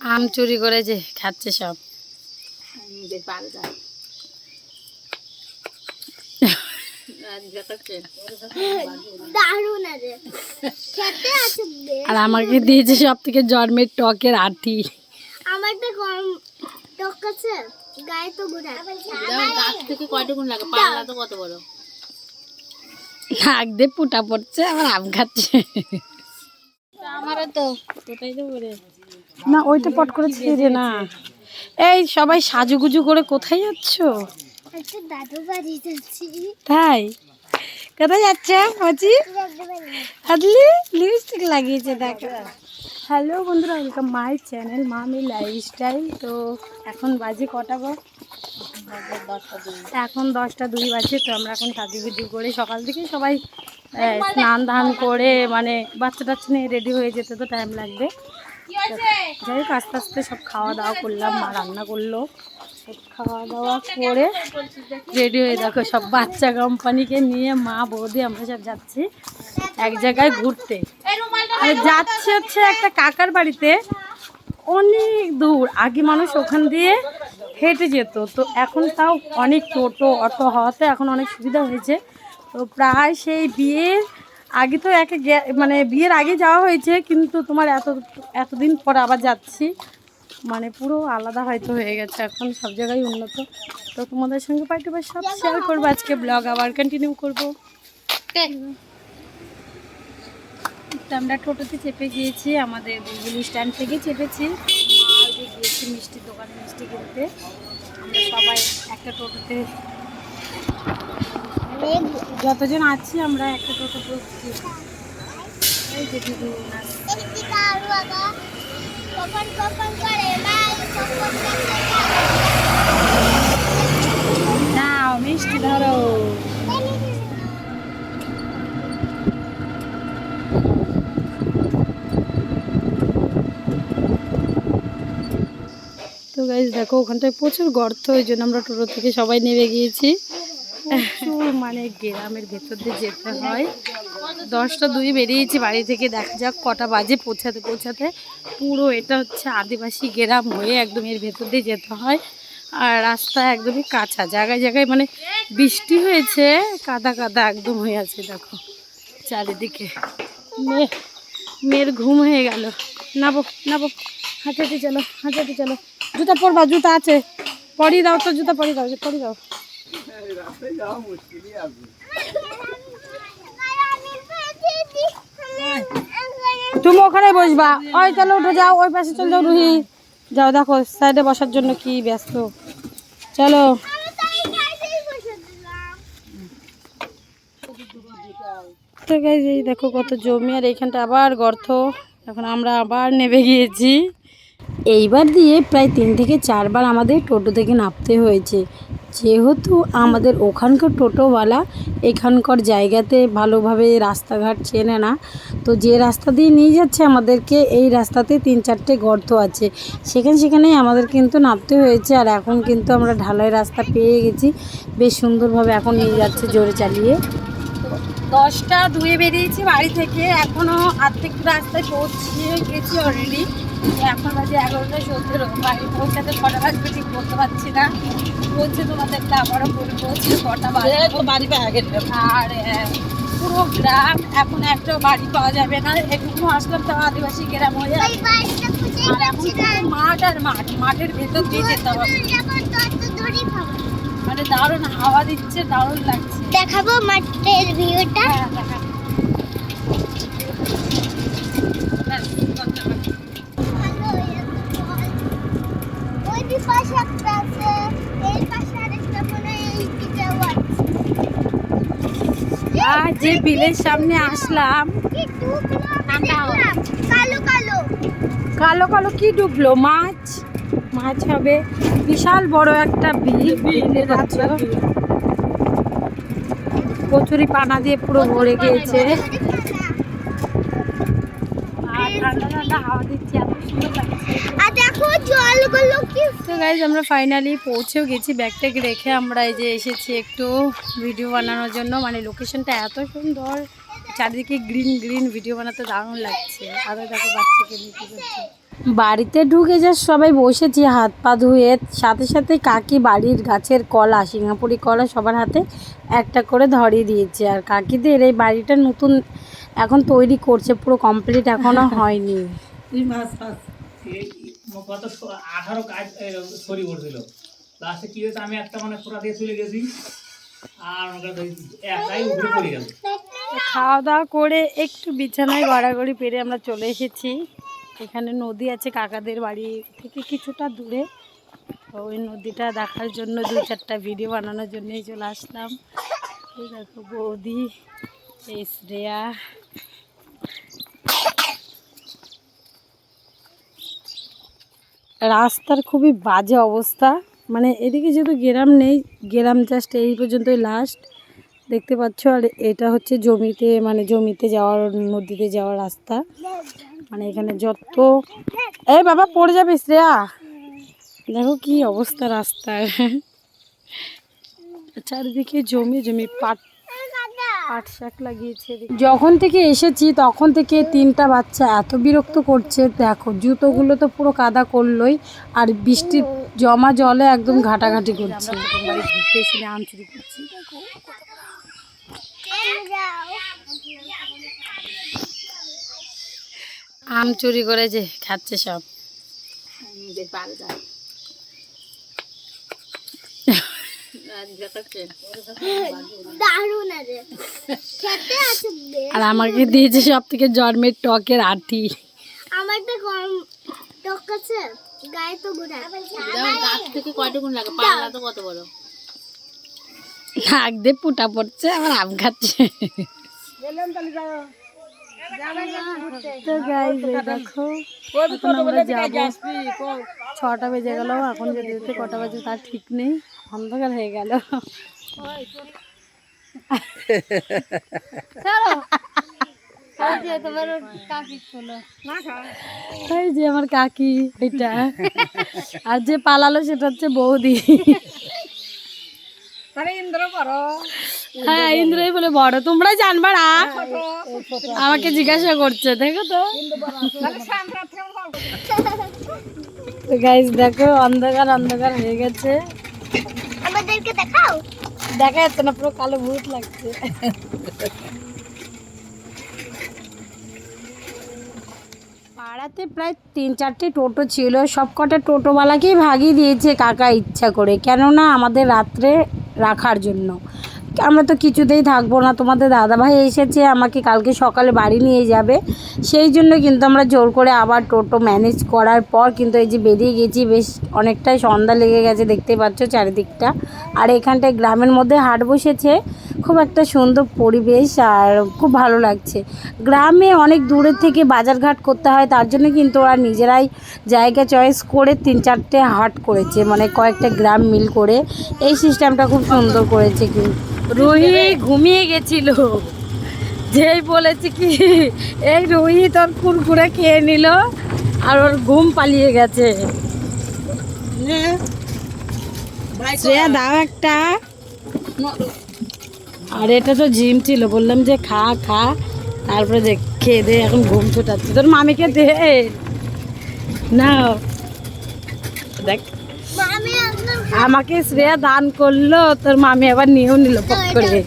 আম চুরি করে যে খাচ্ছে সব। আর। আমাকে দিয়েছে সব থেকে জন্মের টকের আটি। আমার তো গরম টক আছে গায়ে তো ঘুরে গাছ থেকে কয়টুকুন লাগে? পাল্লা তো কত বড়? নাক দিয়ে পুটা পড়ছে আবার আম খাচ্ছে। আমারও তো। ওটাই তো বলে না ওইটা পট করে ছেড়ে না। এই সবাই সাজুগুজু করে কোথায় যাচ্ছ? তাই? কোথায় যাচ্ছে মাছি হাতলি লিপস্টিক লাগিয়েছে দেখো। হ্যালো বন্ধুরা ওয়েলকাম মাই চ্যানেল মামি লাইফস্টাইল তো এখন বাজে কটা গো? এখন দশটা দুই বাজে তো আমরা এখন সাজুগুজু করে সকাল থেকে সবাই স্নান ধান করে মানে বাচ্চা টাচ্চা নিয়ে রেডি হয়ে যেতে তো টাইম লাগবে। যাই হোক, আস্তে আস্তে সব খাওয়া দাওয়া করলাম, মা রান্না করল। সব খাওয়া দাওয়া করে রেডি হয়ে দেখো, সব বাচ্চা কোম্পানিকে নিয়ে মা বৌদি, আমরা সব যাচ্ছি এক জায়গায় ঘুরতে। যাচ্ছে হচ্ছে একটা কাকার বাড়িতে, অনেক দূর, আগে মানুষ ওখান দিয়ে হেঁটে যেত। তো এখন তাও অনেক টোটো, অটো হওয়াতে এখন অনেক সুবিধা হয়েছে। তো প্রায় সেই বিয়ের আগে তো একে মানে বিয়ের আগে যাওয়া হয়েছে, কিন্তু তোমার এত এতদিন পর আবার যাচ্ছি। মানে পুরো আলাদা হয়তো হয়ে গেছে, এখন সব জায়গায় উন্নত। তো তোমাদের সঙ্গে পাই টু সব শেয়ার করব আজকে ব্লগ আবার কন্টিনিউ করব। আমরা টোটোতে চেপে গিয়েছি, আমাদের বুলবুলি স্ট্যান্ড থেকে চেপেছি। গিয়েছি মিষ্টির দোকানে মিষ্টি কিনতে। আমরা সবাই একটা টোটোতে যতজন আছি, আমরা একটা টোটো বসছি এই যে দিদি আসছে। একটি কারু আগা কখন কখন করে বাই কখন নাও, মিষ্টি ধরো। তো গাইজ দেখো, ওখানটায় প্রচুর গর্ত, ওই জন্য আমরা টোটো থেকে সবাই নেমে গিয়েছি। প্রচুর মানে গ্রামের ভেতর দিয়ে যেতে হয়। দশটা দুই বেরিয়েছি বাড়ি থেকে, দেখা যাক কটা বাজে পৌঁছাতে পৌঁছাতে। পুরো এটা হচ্ছে আদিবাসী গ্রাম হয়ে একদম এর ভেতর দিয়ে যেতে হয়। আর রাস্তা একদমই কাঁচা, জায়গায় জায়গায় মানে বৃষ্টি হয়েছে, কাদা কাদা একদম হয়ে আছে, দেখো চারিদিকে। মেয়ে, মেয়ের ঘুম হয়ে গেল। নাবো নাবো হাঁটে হাঁটে চলো হাঁটে হাঁটে চলো। জুতা পরবা, জুতা আছে। পরিয়ে দাও তো, জুতা পরিয়ে দাও পরিয়ে দাও। তুমি ওখানে বসবা। ওই চলো উঠে যাও, ওই পাশে চলে যাও রুহি। যাও, দেখো সাইডে বসার জন্য কি ব্যস্ত। চলো। এই দেখো কত জমি, আর এইখানটা আবার গর্ত। এখন আমরা আবার নেমে গিয়েছি। এইবার দিয়ে প্রায় তিন থেকে চারবার আমাদের টোটো থেকে নামতে হয়েছে। যেহেতু আমাদের ওখানকার টোটোওয়ালা এখানকার জায়গাতে ভালোভাবে রাস্তাঘাট চেনে না, তো যে রাস্তা দিয়ে নিয়ে যাচ্ছে আমাদেরকে, এই রাস্তাতে তিন চারটে গর্ত আছে। সেখানে সেখানেই আমাদের কিন্তু নামতে হয়েছে আর এখন কিন্তু আমরা ঢালাই রাস্তা পেয়ে গেছি। বেশ সুন্দরভাবে এখন নিয়ে যাচ্ছে জোরে চালিয়ে। দশটা দুয়ে বেরিয়েছি বাড়ি থেকে। এখনও আর্ধেক রাস্তায় পৌঁছে গেছি অলরেডি এখন বাজে এগারোটা সতেরো বাড়ি পৌঁছাতে কটা বাজবে ঠিক বলতে পারছি না। পৌঁছে তোমাদেরকে আবারও বলে পৌঁছে কটা বাজবে। বাড়ি পাওয়া আর পুরো গ্রাম এখন একটা বাড়ি পাওয়া যাবে না। এটুকু আসলাম তো আদিবাসী গ্রাম হয়ে আর এখন মাঠ আর মাঠ। মাঠের ভেতর দিয়ে যেতে হবে। মানে দারুণ হাওয়া দিচ্ছে দারুণ লাগছে। দেখাবো মাঠের ভিউটা। হ্যাঁ, দেখা। ব্যাস, করতে পারি। ওই দি পাশে একটা আছে এই পাশে আরেকটা মনে হয় এই দিকেও আছে আর যে বিলের সামনে আসলাম কালো কালো কি ডুবলো? মাছ? মাছ হবে। বিশাল বড় একটা বিল বিলে যাচ্ছে কচুরি পানা দিয়ে পুরো ভরে গিয়েছে। আর ঠান্ডা ঠান্ডা হাওয়া দিচ্ছে এত সুন্দর লাগছে আর দেখো জলগুলো কি তো গাইজ আমরা ফাইনালি পৌঁছেও গেছি। ব্যাগটাকে রেখে আমরা এই যে এসেছি একটু ভিডিও বানানোর জন্য। মানে লোকেশনটা এত সুন্দর। চারিদিকে গ্রিন গ্রিন ভিডিও বানাতে দারুণ লাগছে। আরও দেখো বাচ্চাকে নিতে যাচ্ছে বাড়িতে ঢুকে যা সবাই বসেছি, হাত পা ধুয়ে। সাথে সাথে কাকি বাড়ির গাছের কলা, সিঙ্গাপুরি কলা সবার হাতে একটা করে ধরিয়ে দিয়েছে। আর কাকিদের এই বাড়িটা নতুন এখন তৈরি করছে, পুরো কমপ্লিট এখনও হয়নি। কত আঠারো কাজ সরি করছিল লাস্টে কি হয়েছে, আমি একটা মানে পুরা দিয়ে চলে গেছি। খাওয়া দাওয়া করে একটু বিছানায় গড়াগড়ি পেরে আমরা চলে এসেছি। এখানে নদী আছে, কাকাদের বাড়ি থেকে কিছুটা দূরে। ওই নদীটা দেখার জন্য দু চারটা ভিডিও বানানোর জন্যই চলে আসলাম। এই দেখো বৌদি, এই শ্রেয়া। রাস্তার খুবই বাজে অবস্থা। মানে এদিকে যেহেতু গ্রাম নেই, গ্রাম জাস্ট এই পর্যন্তই লাস্ট দেখতে পাচ্ছ, আর এটা হচ্ছে জমিতে মানে জমিতে যাওয়ার, নদীতে যাওয়ার রাস্তা। মানে এখানে যত এই বাবা, পড়ে যাবে শ্রেয়া। দেখো কি অবস্থা রাস্তার। চারিদিকে জমি জমি, পাট শাক লাগিয়েছে যখন থেকে এসেছি তখন থেকে তিনটা বাচ্চা এত বিরক্ত করছে। দেখো জুতোগুলো তো পুরো কাদা করলোই আর বৃষ্টির জমা জলে একদম ঘাটাঘাটি করছে। ঘুরতে এসে আম চুরি করছি। আম চুরি করে যে খাচ্ছে সব বেশ ভালো যায় আর আমাকে দিয়েছে সব থেকে জন্মের টকের আঠি আমারটা কম টক আছে গায়ে তো গাছ থেকে কয়টুকুন লাগে? পাল্লা তো কত বড়? নাক দিয়ে পুটা পড়ছে আবার আম খাচ্ছে। তো guys, দেখো এখন আমরা যাব। ছটা বেজে গেল এখন যেতে কটা বাজে তার ঠিক নেই। অন্ধকার হয়ে গেল। এই যে আমার কাকি এটা। আর যে পালালো সেটা হচ্ছে বৌদি। হ্যাঁ ইন্দ্রই বলে বড়। তোমরা জানবা না আমাকে জিজ্ঞাসা করছে দেখো তো। তো গাইস দেখো অন্ধকার অন্ধকার হয়ে গেছে। আমাদেরকে দেখাও? দেখা যাচ্ছে না পুরো কালো ভূত লাগছে। পাড়াতে প্রায় তিন চারটে টোটো ছিল সব কটা টোটোওয়ালাকেই ভাগিয়ে দিয়েছে কাকা ইচ্ছা করে। কেননা আমাদের রাত্রে রাখার জন্য। আমরা তো কিছুতেই থাকব না। তোমাদের দাদাভাই এসেছে, আমাকে কালকে সকালে বাড়ি নিয়ে যাবে। সেই জন্য কিন্তু আমরা জোর করে আবার টোটো ম্যানেজ করার পর কিন্তু এই যে বেরিয়ে গেছি, বেশ অনেকটাই সন্ধ্যা লেগে গেছে দেখতে পাচ্ছ চারিদিকটা। আর এখানটায় গ্রামের মধ্যে হাট বসেছে, খুব একটা সুন্দর পরিবেশ আর খুব ভালো লাগছে। গ্রামে অনেক দূরের থেকে বাজারঘাট করতে হয়, তার জন্য কিন্তু ওরা নিজেরাই জায়গা চয়েস করে তিন চারটে হাট করেছে মানে কয়েকটা গ্রাম মিল করে। এই সিস্টেমটা খুব সুন্দর করেছে কিন্তু। রুহি ঘুমিয়ে গেছিল। যেই বলেছি কি এই রুহি তোর কুরকুরে খেয়ে নিল আর ওর ঘুম পালিয়ে গেছে। শ্রেয়া দাও একটা। আর এটা তো জিম ছিল বললাম যে খা খা। তারপরে দেখ খেয়ে দে এখন ঘুম ছুটাচ্ছে। তোর মামিকে দে। না দেখ। আমাকে শ্রেয়া দান করল তোর মামি আবার নিয়েও নিল পক করে